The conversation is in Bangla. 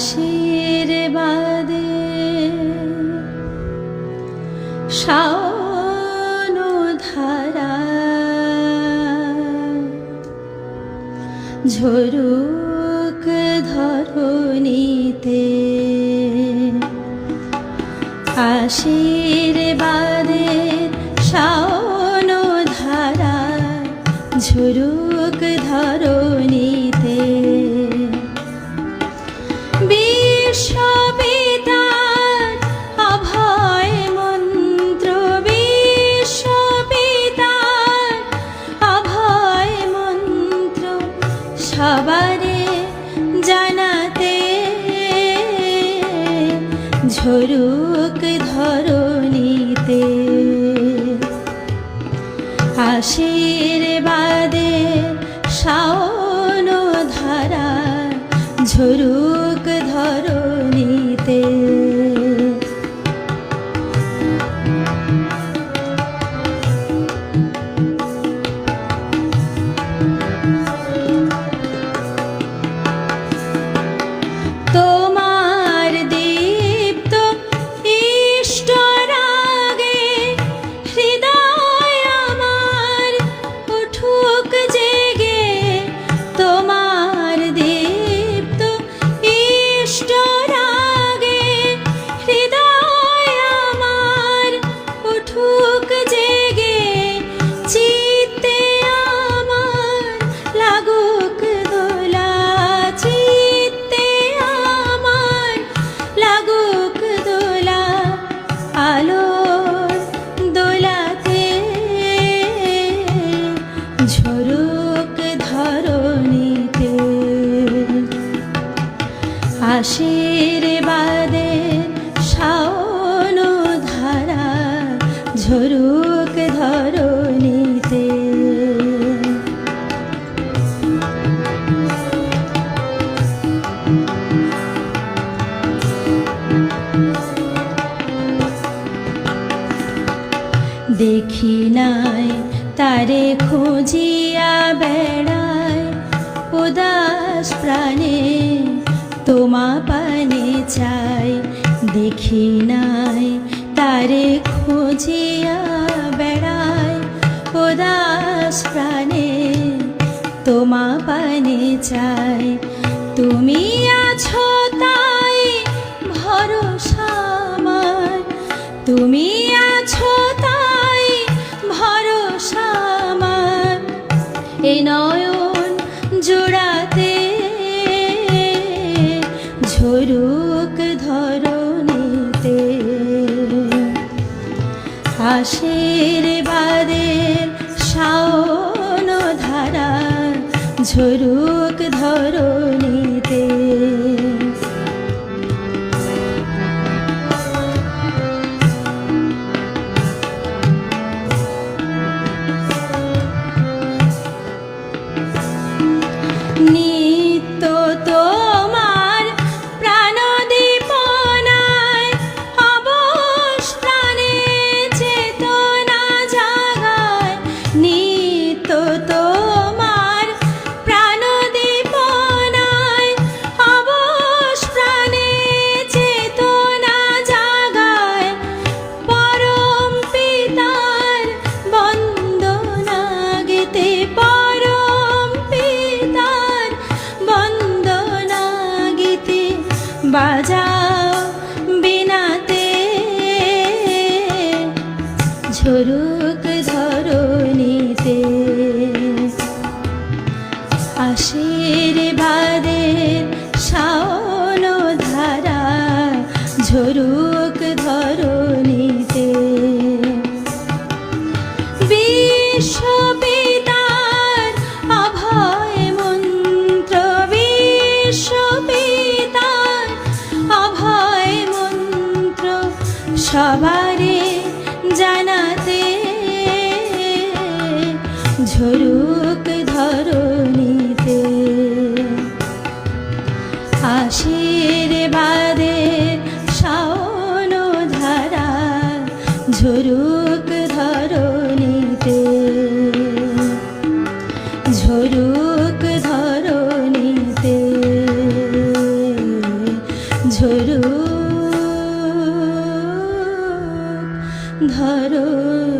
আশীর্বাদে ধারা ঝরুক ধরণীতে আশীর্বাদের শাওন ধারা ঝরুক সবারে জানাতে। ঝরুক ধরণীতে। আশীর্বাদে শাওন ধারা ঝরুক ঝরুক ধরণীতে দেখি নাই তারে খুঁজিয়া বেড়ায় উদাস প্রাণে তোমা পানে চাই দেখি নাই খুঁজিয়া বেড়ায় উদাস প্রাণে, তোমা পানে চাই। তুমি আছো তাই ভরসা তুমি আছো তাই ভরসা আমার। এই নয়ন আশীর্বাদের শাওন ধারা ঝরুক ধরণীতে। বাজাও বিনাতে। ঝরুক ধরণীতে আশীর্বাদের শাওন ধারা ঝরুক ধরণীতে ঝরুক ধরণীতে। আশির বাদে শাওন ধারা ঝরুক ধরণীতে। ঝরুক ধরণীতে। ঝরুক ধরণীতে।